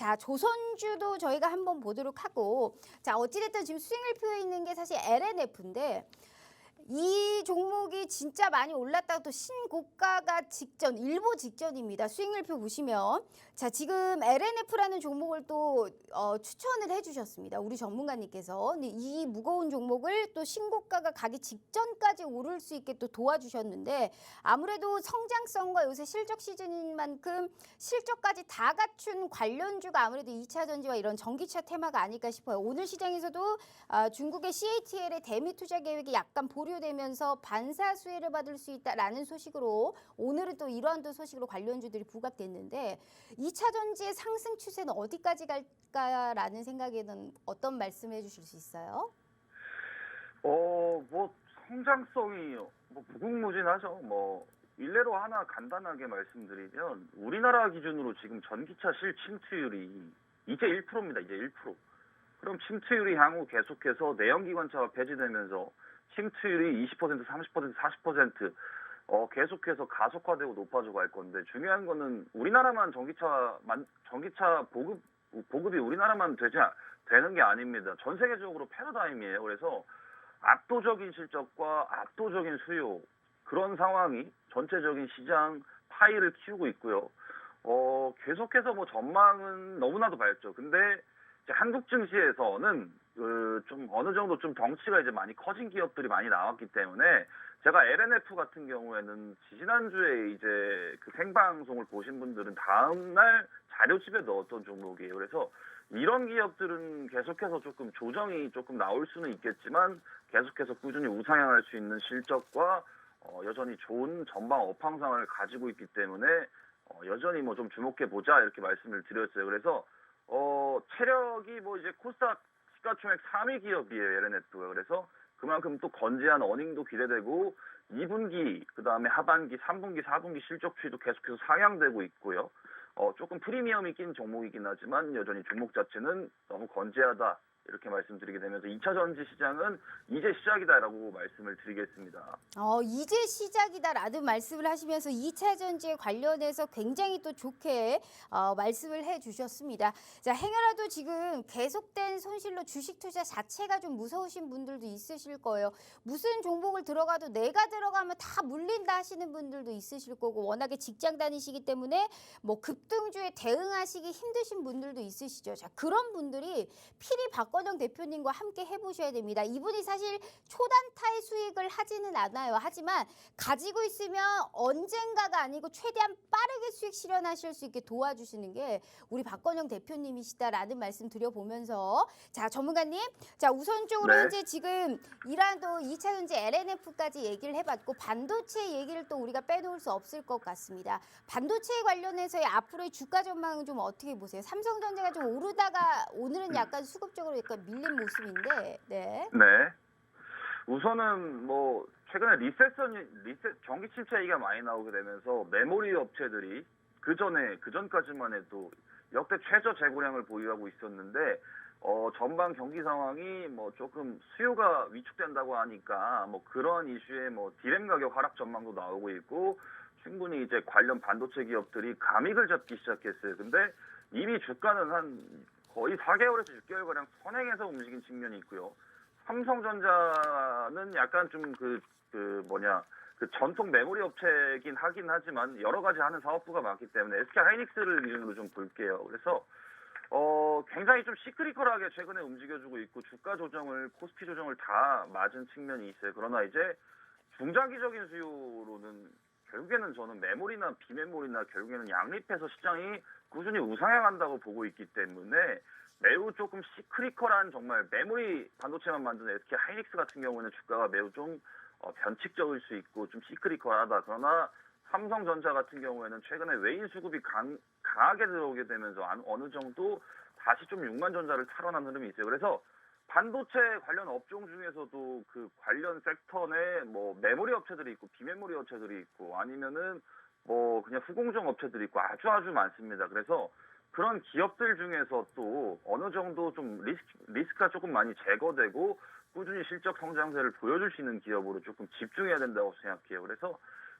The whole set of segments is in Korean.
자, 조선주도 저희가 한번 보도록 하고 자, 어찌됐든 지금 수익률표에 있는 게 사실 LNF인데 이 종목이 진짜 많이 올랐다가 또 신고가가 직전, 일보 직전입니다. 수익률표 보시면. 자, 지금 LNF라는 종목을 또 어, 추천을 해주셨습니다. 우리 전문가님께서. 이 무거운 종목을 또 신고가가 가기 직전까지 오를 수 있게 또 도와주셨는데 아무래도 성장성과 요새 실적 시즌인 만큼 실적까지 다 갖춘 관련주가 아무래도 2차 전지와 이런 전기차 테마가 아닐까 싶어요. 오늘 시장에서도 아, 중국의 CATL의 대미 투자 계획이 약간 보류 되면서 반사 수혜를 받을 수 있다라는 소식으로 오늘은 또 이러한 또 소식으로 관련주들이 부각됐는데 2차 전지의 상승 추세는 어디까지 갈까라는 생각에는 어떤 말씀해 주실 수 있어요? 어, 뭐 성장성이 뭐 무궁무진하죠. 뭐 일례로 하나 간단하게 말씀드리면 우리나라 기준으로 지금 전기차 실침투율이 이제 1%입니다. 이제 1%. 그럼 침투율이 향후 계속해서 내연기관차가 폐지되면서 침투율이 20%, 30%, 40% 어, 계속해서 가속화되고 높아져 갈 건데 중요한 거는 우리나라만 전기차 만, 전기차 보급 보급이 우리나라만 되지 않- 되는 게 아닙니다. 전 세계적으로 패러다임이에요. 그래서 압도적인 실적과 압도적인 수요 그런 상황이 전체적인 시장 파이를 키우고 있고요. 어, 계속해서 뭐 전망은 너무나도 밝죠. 근데 한국 증시에서는 그 좀 어느 정도 좀 덩치가 이제 많이 커진 기업들이 많이 나왔기 때문에 제가 LNF 같은 경우에는 지난주에 이제 그 생방송을 보신 분들은 다음날 자료집에 넣었던 종목이에요. 그래서 이런 기업들은 계속해서 조금 조정이 조금 나올 수는 있겠지만 계속해서 꾸준히 우상향할 수 있는 실적과 어, 여전히 좋은 전방 업황상을 가지고 있기 때문에 어, 여전히 뭐 좀 주목해 보자 이렇게 말씀을 드렸어요. 그래서 어, 체력이 뭐 이제 코스닥 시가총액 3위 기업이에요, LNF가. 그래서 그만큼 또 건재한 어닝도 기대되고 2분기, 그 다음에 하반기, 3분기, 4분기 실적 추이도 계속해서 상향되고 있고요. 어, 조금 프리미엄이 낀 종목이긴 하지만 여전히 종목 자체는 너무 건재하다. 이렇게 말씀드리게 되면서 2차 전지 시장은 이제 시작이다라고 말씀을 드리겠습니다. 어, 이제 시작이다라는 말씀을 하시면서 2차 전지에 관련해서 굉장히 또 좋게 어, 말씀을 해 주셨습니다. 자, 행여라도 지금 계속된 손실로 주식 투자 자체가 좀 무서우신 분들도 있으실 거예요. 무슨 종목을 들어가도 내가 들어가면 다 물린다 하시는 분들도 있으실 거고 워낙에 직장 다니시기 때문에 뭐 급등주에 대응하시기 힘드신 분들도 있으시죠. 자, 그런 분들이 필히 박건영 대표님과 함께 해보셔야 됩니다. 이분이 사실 초단타의 수익을 하지는 않아요. 하지만 가지고 있으면 언젠가가 아니고 최대한 빠르게 수익 실현하실 수 있게 도와주시는 게 우리 박건영 대표님이시다라는 말씀 드려보면서 자 전문가님 자 우선적으로 네. 이제 지금 또 2차 전지 LNF까지 얘기를 해봤고 반도체 얘기를 또 우리가 빼놓을 수 없을 것 같습니다. 반도체에 관련해서의 앞으로의 주가 전망은 좀 어떻게 보세요? 삼성전자가 좀 오르다가 오늘은 약간 수급적으로 약간 밀린 모습인데 네. 네. 우선은 뭐 최근에 리세션 리세 경기 침체 얘기가 많이 나오게 되면서 메모리 업체들이 그 전에 그 전까지만 해도 역대 최저 재고량을 보유하고 있었는데 어 전방 경기 상황이 뭐 조금 수요가 위축된다고 하니까 뭐 그런 이슈에 뭐 디램 가격 하락 전망도 나오고 있고 충분히 이제 관련 반도체 기업들이 감익을 잡기 시작했어요. 근데 이미 주가는 한 거의 4개월에서 6개월 가량 선행해서 움직인 측면이 있고요. 삼성전자는 약간 좀그 그 뭐냐 그 전통 메모리 업체이긴 하긴 하지만 여러 가지 하는 사업부가 많기 때문에 SK 하이닉스를 기준으로 좀 볼게요. 그래서 어 굉장히 좀 시크리컬하게 최근에 움직여주고 있고 주가 조정을 코스피 조정을 다 맞은 측면이 있어요. 그러나 이제 중장기적인 수요로는 결국에는 저는 메모리나 비메모리나 결국에는 양립해서 시장이 꾸준히 우상향한다고 보고 있기 때문에 매우 조금 시크리컬한 정말 메모리 반도체만 만드는 SK 하이닉스 같은 경우는 주가가 매우 좀 어, 변칙적일 수 있고 좀 시크리컬하다. 그러나 삼성전자 같은 경우에는 최근에 외인 수급이 강, 강하게 들어오게 되면서 안- 어느 정도 다시 좀 6만 전자를 탈환한 흐름이 있어요. 그래서 반도체 관련 업종 중에서도 그 관련 섹터 내뭐 메모리 업체들이 있고 비메모리 업체들이 있고 아니면은 뭐 그냥 후공정 업체들이 있고 아주 아주 많습니다. 그래서 그런 기업들 중에서 또 어느 정도 좀 리스크, 리스크가 조금 많이 제거되고 꾸준히 실적 성장세를 보여줄 수 있는 기업으로 조금 집중해야 된다고 생각해요. 그래서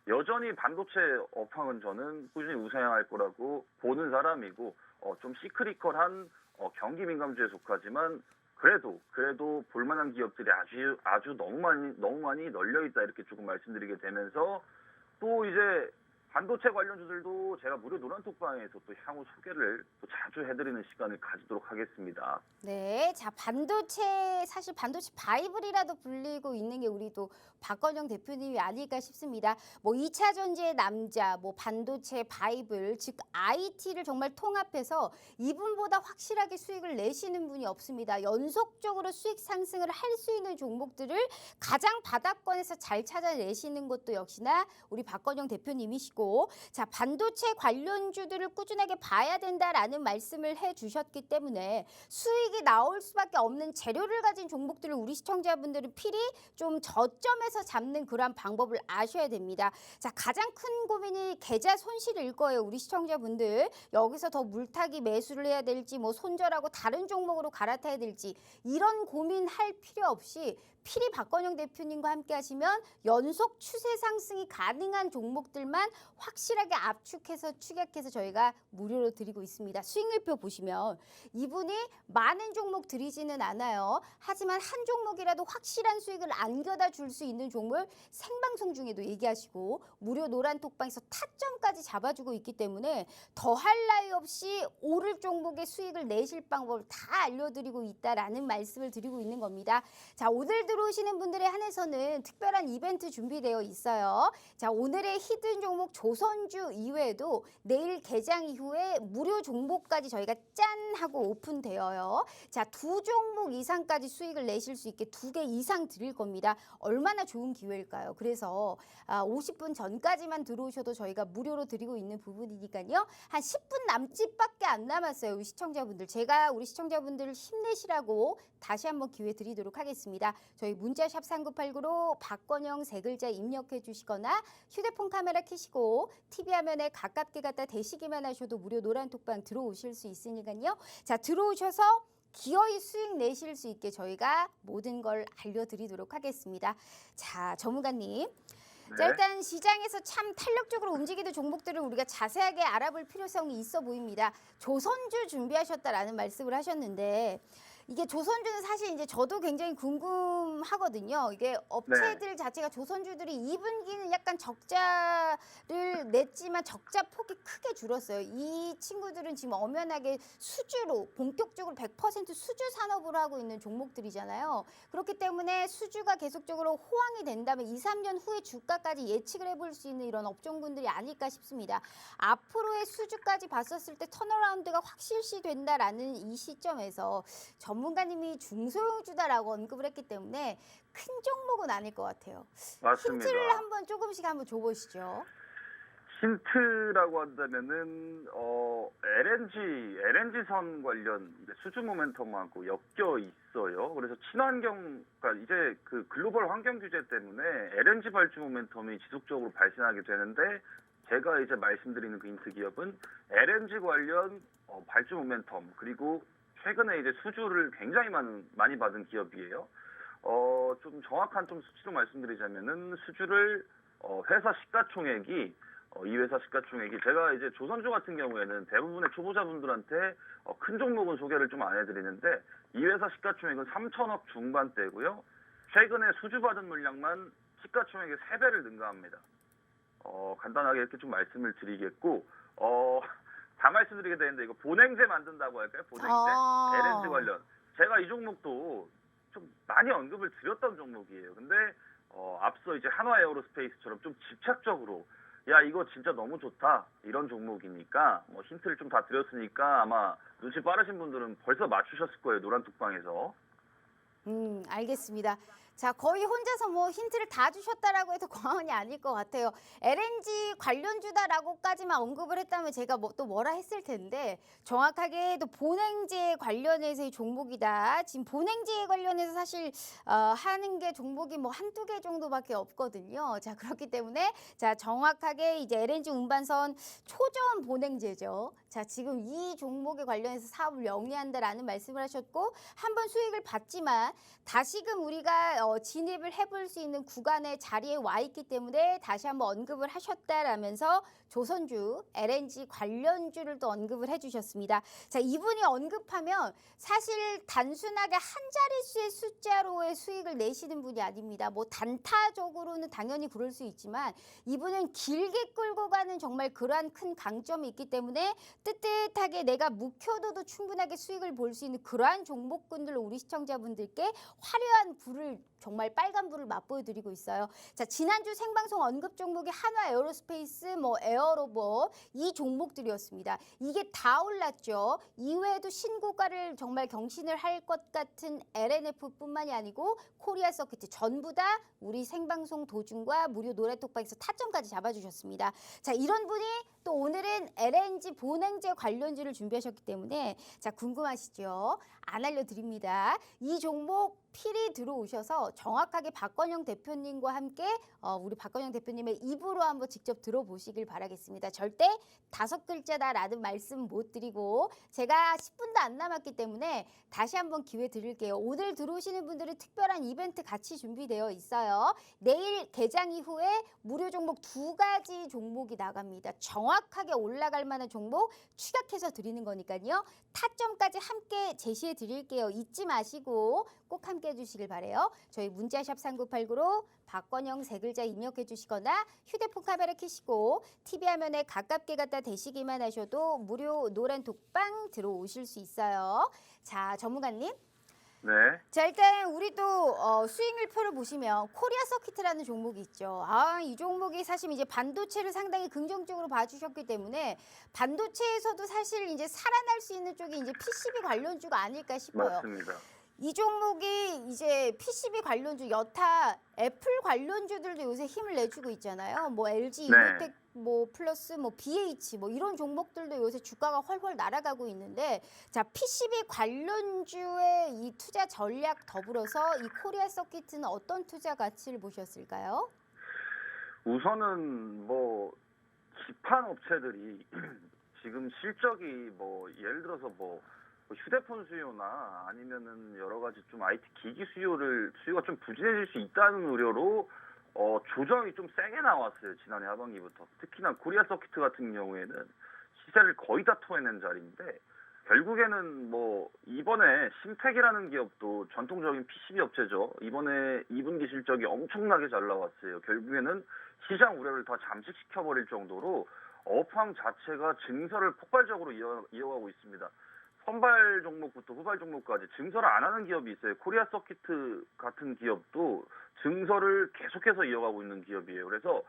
여전히 반도체 업황은 저는 꾸준히 우상향할 거라고 보는 사람이고 어, 좀 시크릿컬한 어, 경기 민감주에 속하지만 그래도 그래도 볼만한 기업들이 아주 아주 너무 많이 너무 많이 널려 있다 이렇게 조금 말씀드리게 되면서 또 이제 반도체 관련 주들도 제가 무료 노란 톡방에서 또 향후 소개를 또 자주 해드리는 시간을 가지도록 하겠습니다. 네, 자 반도체 사실 반도체 바이블이라도 불리고 있는 게 우리 또 박건영 대표님이 아닐까 싶습니다. 뭐 2차 전지의 남자, 뭐 반도체 바이블, 즉 IT를 정말 통합해서 이분보다 확실하게 수익을 내시는 분이 없습니다. 연속적으로 수익 상승을 할 수 있는 종목들을 가장 바닥권에서 잘 찾아내시는 것도 역시나 우리 박건영 대표님이시고 자 반도체 관련주들을 꾸준하게 봐야 된다라는 말씀을 해주셨기 때문에 수익이 나올 수밖에 없는 재료를 가진 종목들을 우리 시청자분들은 필히 좀 저점에서 잡는 그러한 방법을 아셔야 됩니다. 자 가장 큰 고민이 계좌 손실일 거예요, 우리 시청자분들. 여기서 더 물타기 매수를 해야 될지 뭐 손절하고 다른 종목으로 갈아타야 될지 이런 고민할 필요 없이 필히 박건영 대표님과 함께 하시면 연속 추세 상승이 가능한 종목들만 확실하게 압축해서 추격해서 저희가 무료로 드리고 있습니다. 수익률표 보시면 이분이 많은 종목 드리지는 않아요. 하지만 한 종목이라도 확실한 수익을 안겨다 줄 수 있는 종목을 생방송 중에도 얘기하시고 무료 노란 톡방에서 타점까지 잡아주고 있기 때문에 더할 나위 없이 오를 종목의 수익을 내실 방법을 다 알려드리고 있다라는 말씀을 드리고 있는 겁니다. 자 오늘 들어오시는 분들에 한해서는 특별한 이벤트 준비되어 있어요. 자 오늘의 히든 종목 조 선주 이외에도 내일 개장 이후에 무료 종목까지 저희가 짠 하고 오픈되어요. 자 두 종목 이상까지 수익을 내실 수 있게 두 개 이상 드릴 겁니다. 얼마나 좋은 기회일까요? 그래서 아, 50분 전까지만 들어오셔도 저희가 무료로 드리고 있는 부분이니까요. 한 10분 남짓밖에 안 남았어요. 우리 시청자분들. 제가 우리 시청자분들을 힘내시라고 다시 한번 기회 드리도록 하겠습니다. 저희 문자샵 3989로 박건영 세 글자 입력해 주시거나 휴대폰 카메라 켜시고 TV 화면에 가깝게 갖다 대시기만 하셔도 무료 노란 톡방 들어오실 수 있으니까요. 자, 들어오셔서 기어이 수익 내실 수 있게 저희가 모든 걸 알려드리도록 하겠습니다. 자, 전문가님. 자, 네. 일단 시장에서 참 탄력적으로 움직이는 종목들을 우리가 자세하게 알아볼 필요성이 있어 보입니다. 조선주 준비하셨다라는 말씀을 하셨는데 이게 조선주는 사실 이제 저도 굉장히 궁금하거든요. 이게 업체들 자체가 조선주들이 2분기는 약간 적자를 냈지만 적자 폭이 크게 줄었어요. 이 친구들은 지금 엄연하게 수주로 본격적으로 100% 수주 산업을 하고 있는 종목들이잖아요. 그렇기 때문에 수주가 계속적으로 호황이 된다면 2, 3년 후에 주가까지 예측을 해볼 수 있는 이런 업종군들이 아닐까 싶습니다. 앞으로의 수주까지 봤었을 때 턴어라운드가 확실시 된다라는 이 시점에서 전 문가님이 중소형주다라고 언급을 했기 때문에 큰 종목은 아닐 것 같아요. 맞습니다. 힌트를 한번 조금씩 한번 줘보시죠. 힌트라고 한다면은 어 LNG LNG선 관련 이제 수주 모멘텀하고 엮여 있어요. 그래서 친환경 그러니까 이제 그 글로벌 환경 규제 때문에 LNG 발주 모멘텀이 지속적으로 발생하게 되는데 제가 이제 말씀드리는 그 힌트 기업은 LNG 관련 어, 발주 모멘텀 그리고 최근에 이제 수주를 굉장히 많은 많이 받은 기업이에요. 어, 좀 정확한 좀 수치로 말씀드리자면은 수주를 어, 회사 시가총액이 어, 이 회사 시가총액이 제가 이제 조선주 같은 경우에는 대부분의 초보자분들한테 어, 큰 종목은 소개를 좀 안 해드리는데 이 회사 시가총액은 3천억 중반대고요. 최근에 수주받은 물량만 시가총액의 3배를 능가합니다. 어, 간단하게 이렇게 좀 말씀을 드리겠고 어, 다 말씀드리게 되는데 이거 본행제 만든다고 할까요? 본행제? 아. LNG 관련. 제가 이 종목도 좀 많이 언급을 드렸던 종목이에요. 근데 어, 앞서 이제 한화 에어로스페이스처럼 좀 집착적으로 야 이거 진짜 너무 좋다 이런 종목이니까 뭐 힌트를 좀 다 드렸으니까 아마 눈치 빠르신 분들은 벌써 맞추셨을 거예요 노란 뚝방에서 음, 알겠습니다. 자, 거의 혼자서 뭐 힌트를 다 주셨다라고 해도 과언이 아닐 것 같아요. LNG 관련주다라고까지만 언급을 했다면 제가 뭐 또 뭐라 했을 텐데 정확하게 또 본행제 관련해서의 종목이다. 지금 본행제 관련해서 사실 어, 하는 게 종목이 뭐 한두 개 정도밖에 없거든요. 자, 그렇기 때문에 자, 정확하게 이제 LNG 운반선 초저온 본행제죠. 자, 지금 이 종목에 관련해서 사업을 영위한다라는 말씀을 하셨고 한 번 수익을 봤지만 다시금 우리가 어, 진입을 해볼 수 있는 구간의 자리에 와 있기 때문에 다시 한번 언급을 하셨다라면서 조선주 LNG 관련주를 또 언급을 해주셨습니다. 자 이분이 언급하면 사실 단순하게 한 자릿수의 숫자로의 수익을 내시는 분이 아닙니다. 뭐 단타적으로는 당연히 그럴 수 있지만 이분은 길게 끌고 가는 정말 그러한 큰 강점이 있기 때문에 뜨뜻하게 내가 묵혀둬도 충분하게 수익을 볼 수 있는 그러한 종목군들로 우리 시청자분들께 화려한 불을 정말 빨간 불을 맛보여드리고 있어요. 자 지난주 생방송 언급 종목이 한화 에어로스페이스, 뭐 에어로봇 이 종목들이었습니다. 이게 다 올랐죠. 이외에도 신고가를 정말 경신을 할 것 같은 LNF뿐만이 아니고 코리아 서킷 전부 다 우리 생방송 도중과 무료 노래톡방에서 타점까지 잡아주셨습니다. 자 이런 분이 또 오늘은 LNG 본행제 관련주를 준비하셨기 때문에 자 궁금하시죠? 안 알려드립니다. 이 종목 필히 들어오셔서 정확하게 박건영 대표님과 함께 어, 우리 박건영 대표님의 입으로 한번 직접 들어보시길 바라겠습니다. 절대 다섯 글자다라는 말씀 못 드리고 제가 10분도 안 남았기 때문에 다시 한번 기회 드릴게요. 오늘 들어오시는 분들은 특별한 이벤트 같이 준비되어 있어요. 내일 개장 이후에 무료 종목 두 가지 종목이 나갑니다. 정확하게 올라갈 만한 종목 추격해서 드리는 거니까요. 타점까지 함께 제시해 드릴게요. 잊지 마시고 꼭 함께 해주시길 바래요. 저희 문자샵 3989로 박건영 세 글자 입력해 주시거나 휴대폰 카메라 켜시고 TV 화면에 가깝게 갖다 대시기만 하셔도 무료 노란 독방 들어오실 수 있어요. 자, 전문가님. 네. 자 일단 우리 또 어, 수익률표를 보시면 코리아 서킷이라는 종목이 있죠. 아이 종목이 사실 이제 반도체를 상당히 긍정적으로 봐주셨기 때문에 반도체에서도 사실 이제 살아날 수 있는 쪽이 이제 PCB 관련주가 아닐까 싶어요. 맞습니다. 이 종목이 이제 PCB 관련주 여타 애플 관련주들도 요새 힘을 내주고 있잖아요. 뭐 LG 네. 이노텍 뭐 플러스 뭐 BH 뭐 이런 종목들도 요새 주가가 훨훨 날아가고 있는데 자 PCB 관련주의 이 투자 전략 더불어서 이 코리아 서킷은 어떤 투자 가치를 보셨을까요? 우선은 뭐 기판 업체들이 지금 실적이 뭐 예를 들어서 뭐 휴대폰 수요나 아니면은 여러 가지 좀 IT 기기 수요를 수요가 좀 부진해질 수 있다는 우려로 어 조정이 좀 세게 나왔어요 지난해 하반기부터. 특히나 코리아 서킷 같은 경우에는 시세를 거의 다 토해낸 자리인데 결국에는 뭐 이번에 심택이라는 기업도 전통적인 PCB 업체죠. 이번에 2분기 실적이 엄청나게 잘 나왔어요. 결국에는 시장 우려를 다 잠식시켜 버릴 정도로 업황 자체가 증설을 폭발적으로 이어, 이어가고 있습니다. 선발 종목부터 후발 종목까지 증설을 안 하는 기업이 있어요. 코리아 서킷 같은 기업도 증설을 계속해서 이어가고 있는 기업이에요. 그래서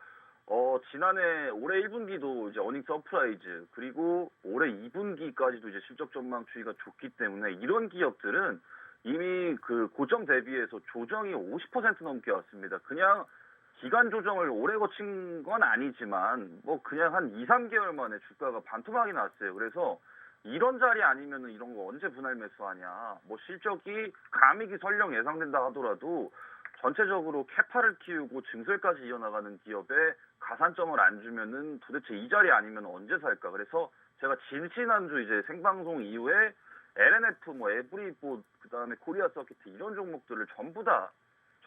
어, 지난해 올해 1분기도 이제 어닝 서프라이즈 그리고 올해 2분기까지도 이제 실적 전망 추이가 좋기 때문에 이런 기업들은 이미 그 고점 대비해서 조정이 50% 넘게 왔습니다. 그냥 기간 조정을 오래 거친 건 아니지만 뭐 그냥 한 2, 3개월 만에 주가가 반토막이 났어요. 그래서 이런 자리 아니면은 이런 거 언제 분할 매수하냐. 뭐 실적이 감익이 설령 예상된다 하더라도 전체적으로 캐파를 키우고 증설까지 이어나가는 기업에 가산점을 안 주면은 도대체 이 자리 아니면 언제 살까. 그래서 제가 지지난주 이제 생방송 이후에 LNF, 뭐 에브리보, 그다음에 코리아 서킷 이런 종목들을 전부 다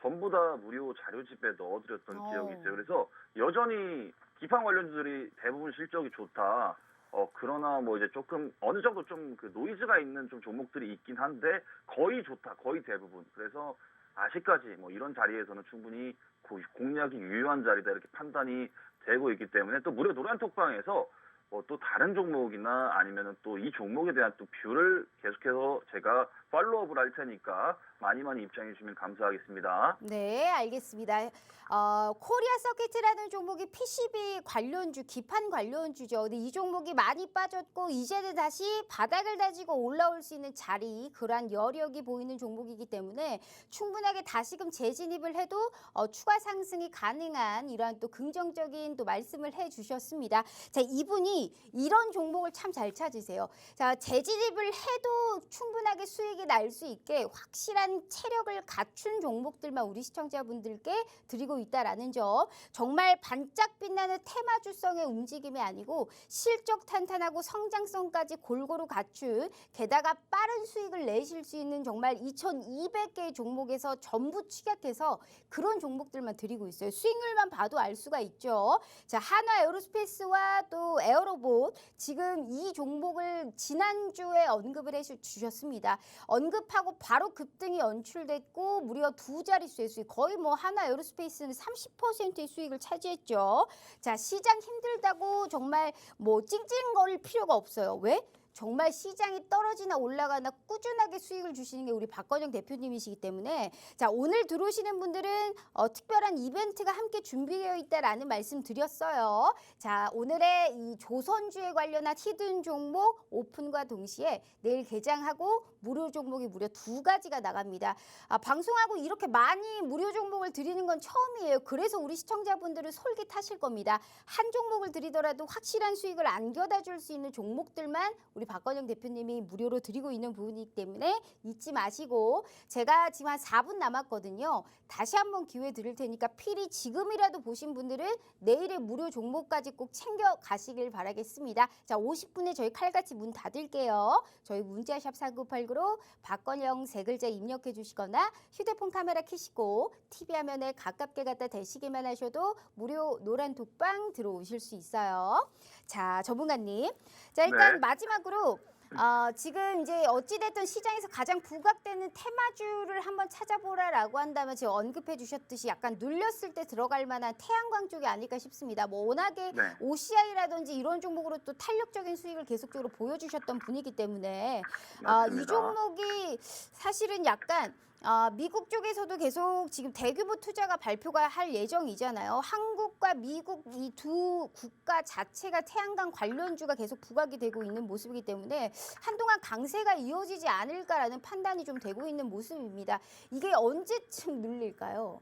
전부 다 무료 자료집에 넣어드렸던 어. 기억이 있어요. 그래서 여전히 기판 관련주들이 대부분 실적이 좋다. 어 그러나 뭐 이제 조금 어느 정도 좀 그 노이즈가 있는 좀 종목들이 있긴 한데 거의 좋다. 거의 대부분. 그래서 아직까지 뭐 이런 자리에서는 충분히 고- 공략이 유효한 자리다 이렇게 판단이 되고 있기 때문에 또 무료 노란 톡방에서 뭐 또 다른 종목이나 아니면은 또 이 종목에 대한 또 뷰를 계속해서 제가 팔로우업을 할 테니까 많이 많이 입장해 주시면 감사하겠습니다. 네, 알겠습니다. 어, 코리아 서킷이라는 종목이 PCB 관련주, 기판 관련주죠. 근데 이 종목이 많이 빠졌고 이제는 다시 바닥을 다지고 올라올 수 있는 자리, 그러한 여력이 보이는 종목이기 때문에 충분하게 다시금 재진입을 해도 어, 추가 상승이 가능한 이러한 또 긍정적인 또 말씀을 해주셨습니다. 자, 이분이 이 이런 종목을 참 잘 찾으세요. 자, 재진입을 해도 충분하게 수익 이 날 수 있게 확실한 체력을 갖춘 종목들만 우리 시청자분들께 드리고 있다라는 점. 정말 반짝 빛나는 테마주성의 움직임이 아니고 실적 탄탄하고 성장성까지 골고루 갖춘 게다가 빠른 수익을 내실 수 있는 정말 2,200개의 종목에서 전부 취약해서 그런 종목들만 드리고 있어요. 수익률만 봐도 알 수가 있죠. 자, 한화 에어로스페이스와 또 에어로봇 지금 이 종목을 지난주에 언급을 해 주셨습니다. 언급하고 바로 급등이 연출됐고 무려 두 자릿수의 수익 거의 뭐 한화 에어로스페이스는 30%의 수익을 차지했죠. 자, 시장 힘들다고 정말 뭐 찡찡거릴 필요가 없어요. 왜? 정말 시장이 떨어지나 올라가나 꾸준하게 수익을 주시는 게 우리 박건영 대표님이시기 때문에 자 오늘 들어오시는 분들은 어, 특별한 이벤트가 함께 준비되어 있다라는 말씀 드렸어요. 자 오늘의 이 조선주에 관련한 히든 종목 오픈과 동시에 내일 개장하고 무료 종목이 무려 두 가지가 나갑니다. 아, 방송하고 이렇게 많이 무료 종목을 드리는 건 처음이에요. 그래서 우리 시청자분들은 솔깃하실 겁니다. 한 종목을 드리더라도 확실한 수익을 안겨다 줄 수 있는 종목들만 우리 박건영 대표님이 무료로 드리고 있는 부분이기 때문에 잊지 마시고 제가 지금 한 4분 남았거든요. 다시 한번 기회 드릴 테니까 필히 지금이라도 보신 분들은 내일의 무료 종목까지 꼭 챙겨 가시길 바라겠습니다. 자, 50분에 저희 칼같이 문 닫을게요. 저희 문자샵 4989로 박건영 세 글자 입력해 주시거나 휴대폰 카메라 켜시고 TV 화면에 가깝게 갖다 대시기만 하셔도 무료 노란 독방 들어오실 수 있어요. 자, 전문가님. 자, 일단 네. 마지막으로 어, 지금 이제 어찌됐든 시장에서 가장 부각되는 테마주를 한번 찾아보라라고 한다면 지금 언급해 주셨듯이 약간 눌렸을 때 들어갈 만한 태양광 쪽이 아닐까 싶습니다. 뭐 워낙에 네. OCI라든지 이런 종목으로 또 탄력적인 수익을 계속적으로 보여주셨던 분이기 때문에 아, 이 맞습니다. 종목이 사실은 약간 아, 미국 쪽에서도 계속 지금 대규모 투자가 발표가 할 예정이잖아요. 한국과 미국 이 두 국가 자체가 태양광 관련주가 계속 부각이 되고 있는 모습이기 때문에 한동안 강세가 이어지지 않을까라는 판단이 좀 되고 있는 모습입니다. 이게 언제쯤 눌릴까요?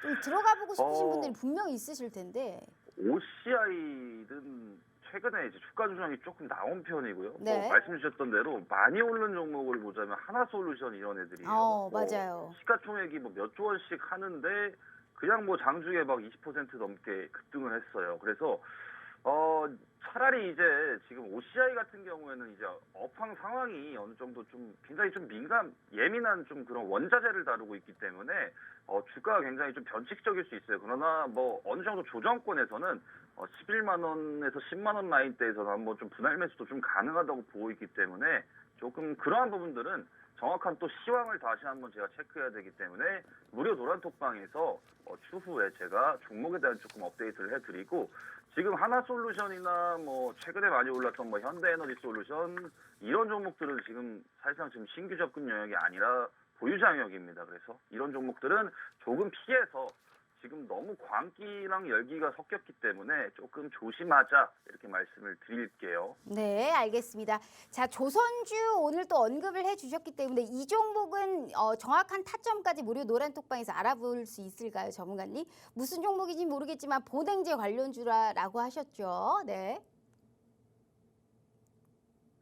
좀 들어가 보고 싶으신 어. 분들이 분명히 있으실 텐데. OCI는 최근에 이제 주가 조정이 조금 나온 편이고요. 네. 뭐 말씀 주셨던 대로 많이 오른 종목을 보자면 하나솔루션 이런 애들이에요. 어, 뭐 맞아요. 시가총액이 뭐 몇 조 원씩 하는데 그냥 뭐 장중에 막 20% 넘게 급등을 했어요. 그래서 어 차라리 이제 지금 OCI 같은 경우에는 이제 업황 상황이 어느 정도 좀 굉장히 좀 민감 예민한 좀 그런 원자재를 다루고 있기 때문에 어 주가가 굉장히 좀 변칙적일 수 있어요. 그러나 뭐 어느 정도 조정권에서는 어 11만 원에서 10만 원 라인대에서는 한번 좀 분할 매수도 좀 가능하다고 보고 있기 때문에 조금 그러한 부분들은 정확한 또 시황을 다시 한번 제가 체크해야 되기 때문에 무료 노란 톡방에서 어, 추후에 제가 종목에 대한 조금 업데이트를 해드리고 지금 하나솔루션이나 뭐 최근에 많이 올랐던 뭐 현대에너지솔루션 이런 종목들은 지금 사실상 지금 신규 접근 영역이 아니라 보유자 영역입니다. 그래서 이런 종목들은 조금 피해서 지금 너무 광기랑 열기가 섞였기 때문에 조금 조심하자 이렇게 말씀을 드릴게요. 네, 알겠습니다. 자, 조선주 오늘 또 언급을 해주셨기 때문에 이 종목은 어, 정확한 타점까지 무료 노란 톡방에서 알아볼 수 있을까요, 전문가님? 무슨 종목인지 모르겠지만 보냉제 관련주라라고 하셨죠. 네.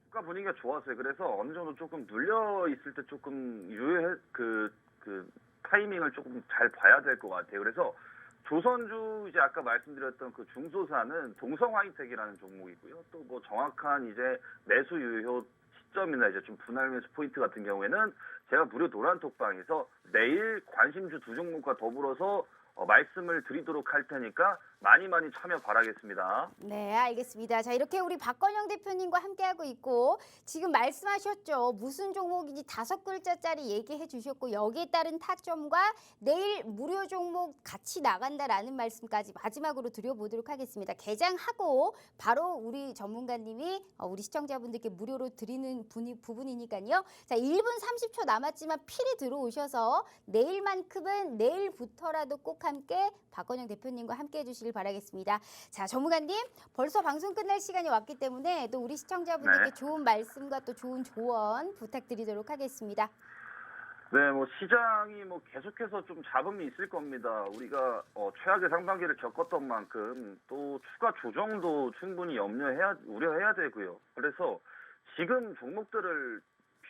주가 분위기가 좋았어요. 그래서 어느 정도 조금 눌려 있을 때 조금 유해 그, 그 타이밍을 조금 잘 봐야 될 것 같아요. 그래서 조선주 이제 아까 말씀드렸던 그 중소사는 동성 하이텍이라는 종목이고요. 또 뭐 정확한 이제 매수 유효 시점이나 이제 좀 분할 매수 포인트 같은 경우에는 제가 무료 노란 톡방에서 내일 관심주 두 종목과 더불어서 어, 말씀을 드리도록 할 테니까 많이 많이 참여 바라겠습니다. 네, 알겠습니다. 자, 이렇게 우리 박건영 대표님과 함께하고 있고 지금 말씀하셨죠. 무슨 종목인지 다섯 글자짜리 얘기해 주셨고 여기에 따른 타점과 내일 무료 종목 같이 나간다라는 말씀까지 마지막으로 드려보도록 하겠습니다. 개장하고 바로 우리 전문가님이 어, 우리 시청자분들께 무료로 드리는 분이, 부분이니까요. 자, 1분 30초 남았지만 필히 들어오셔서 내일만큼은 내일부터라도 꼭 함께 박건영 대표님과 함께 해주 시길 바라겠습니다. 자, 전문가님 벌써 방송 끝날 시간이 왔기 때문에 또 우리 시청자분들께 네. 좋은 말씀과 또 좋은 조언 부탁드리도록 하겠습니다. 네, 뭐 시장이 뭐 계속해서 좀 잡음이 있을 겁니다. 우리가 어, 최악의 상반기를 겪었던 만큼 또 추가 조정도 충분히 염려해야 우려해야 되고요. 그래서 지금 종목들을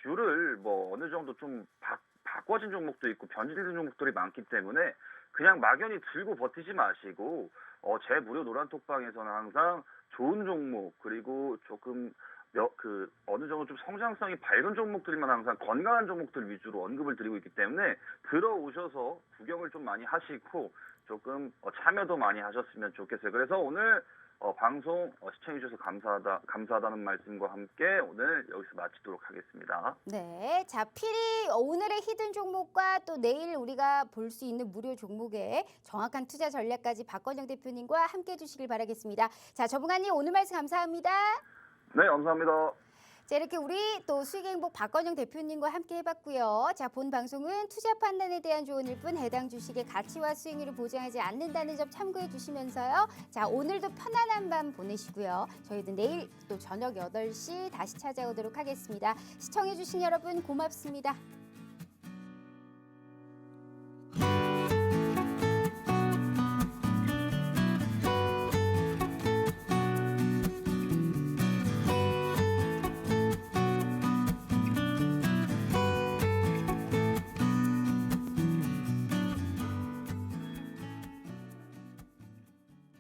뷰를 뭐 어느 정도 좀 바, 바꿔진 종목도 있고 변질된 종목들이 많기 때문에 그냥 막연히 들고 버티지 마시고 어, 제 무료 노란톡방에서는 항상 좋은 종목 그리고 조금 여- 그 어느 정도 좀 성장성이 밝은 종목들만 항상 건강한 종목들 위주로 언급을 드리고 있기 때문에 들어오셔서 구경을 좀 많이 하시고 조금 어, 참여도 많이 하셨으면 좋겠어요. 그래서 오늘 어, 방송 어, 시청해주셔서 감사하다 감사하다는 말씀과 함께 오늘 여기서 마치도록 하겠습니다. 네, 자 필히 오늘의 히든 종목과 또 내일 우리가 볼 수 있는 무료 종목의 정확한 투자 전략까지 박건영 대표님과 함께 해주시길 바라겠습니다. 자, 전문가님 오늘 말씀 감사합니다. 네, 감사합니다. 자, 이렇게 우리 또 수익행복 박건영 대표님과 함께 해봤고요. 자, 본 방송은 투자 판단에 대한 조언일 뿐 해당 주식의 가치와 수익률을 보장하지 않는다는 점 참고해 주시면서요. 자, 오늘도 편안한 밤 보내시고요. 저희도 내일 또 저녁 8시 다시 찾아오도록 하겠습니다. 시청해 주신 여러분 고맙습니다.